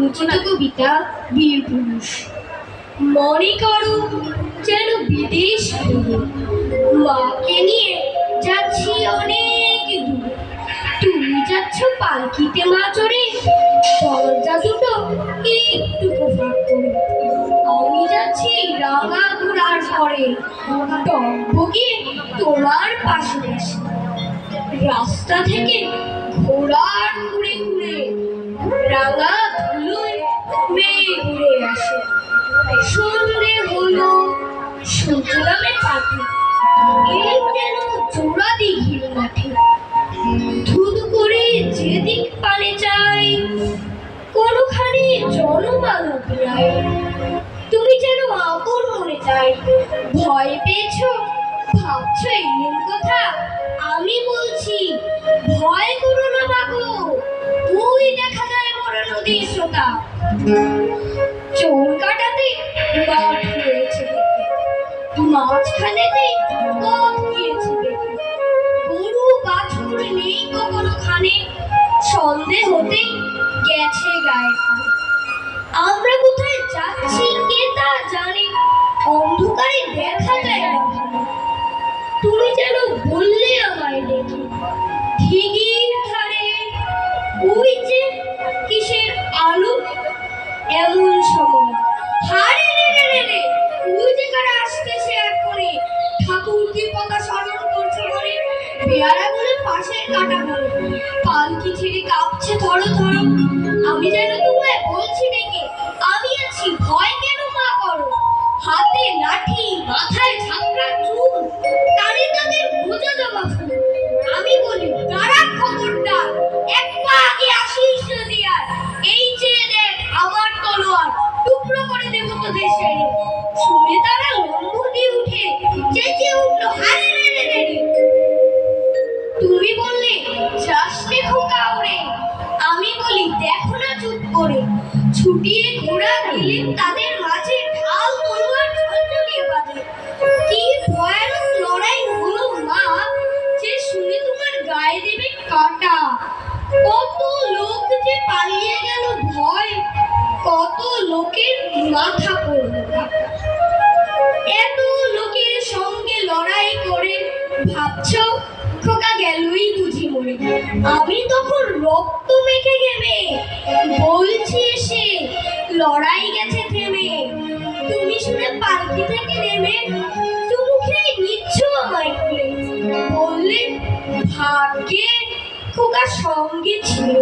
রচিত কবিতা বীর পুরুষ মনে করো যেন বিদেশ মাকে নিয়ে যাচ্ছি অনেক দূরে। তুমি যাচ্ছ পালকিতে মা চড়ে দরজা দুটো একটু করে। আমি যাচ্ছি রাঙা ঘোড়ার ঘরে। টকবগিয়ে তোমার পাশে রাস্তা থেকে ঘোড়ার ঘুরে ঘুরে। রাঙা পাখি এই মাঠে। ধুধু করে যেদিক পানে চাই কোনোখানে জনমানব নাই। তুমি যেন আপন মনে চাই। ভয় পেয়েছ? ভাবছ এমন কথা? আমি বলছি, ভয় করো না বাবু তুই দেখা চোর কাটাতে মাঠ মাঝখানেতে পথ গিয়েছে গরু বাছুর নেই কখনো হতেই গেছে গায়ে আমরা কোথায় যাচ্ছি কে তা জানে? পেয়ারা বলে পাশের কাটা বলে পালকি ছেড়ে কাঁপছে? ধরো ধরো। আমি যেন তোমায় বলছি ডেকে, আমি আছি। ভয় কেন মা করো? হাতে লাঠি, মাথায় ঝাঁকড়া চুল, কানে তাদের বোঝা জমা ফুল। আমি বলি তারা খবরদার। এক পা আগে আসিস যদি আর। এই যে দেখ আমার তলোয়ার। টুকরো করে দেবো তোদের ছেড়ে। শুনে তারা লম্ব দিয়ে উঠে চেঁচিয়ে উঠল হারে ছুটিয়ে ঘোড়া দিলেন তাদের মাঝে ঢাল তলোয়ার ঝলঝলিয়ে বাজে কি ভয়ানক লড়াই হলো মা, যে শুনে তোমার গায়ে দেবে কাটা। কত লোক যে পালিয়ে গেল ভয়, কত লোকের মাথা পড়ল। এত ভাবছ? খোকা গেলই বুঝি মরে। আমি তখন রক্ত মেখে গেমে বলছি এসে, লড়াই গেছে থেমে। তুমি শুনে পালকি থেকে নেমে চুমু খেয়ে নিচ্ছ আমায় খুলে। বললে, ভাগ্যে খোকা সঙ্গে ছিল।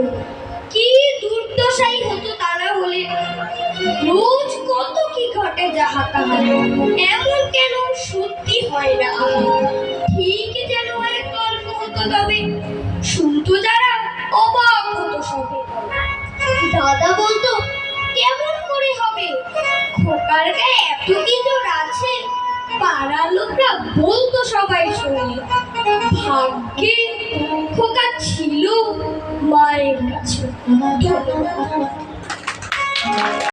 কি দুর্দশাই হতো তারা হলে। রোজ কত কি ঘটে যাহা তাহা এমন কেন সত্যি হয় না গায়ে এত কি আছে পাড়ার লোকরা বলতো সবাই শুনে। ভাগ্যে খোকা ছিল মায়ের কাছে।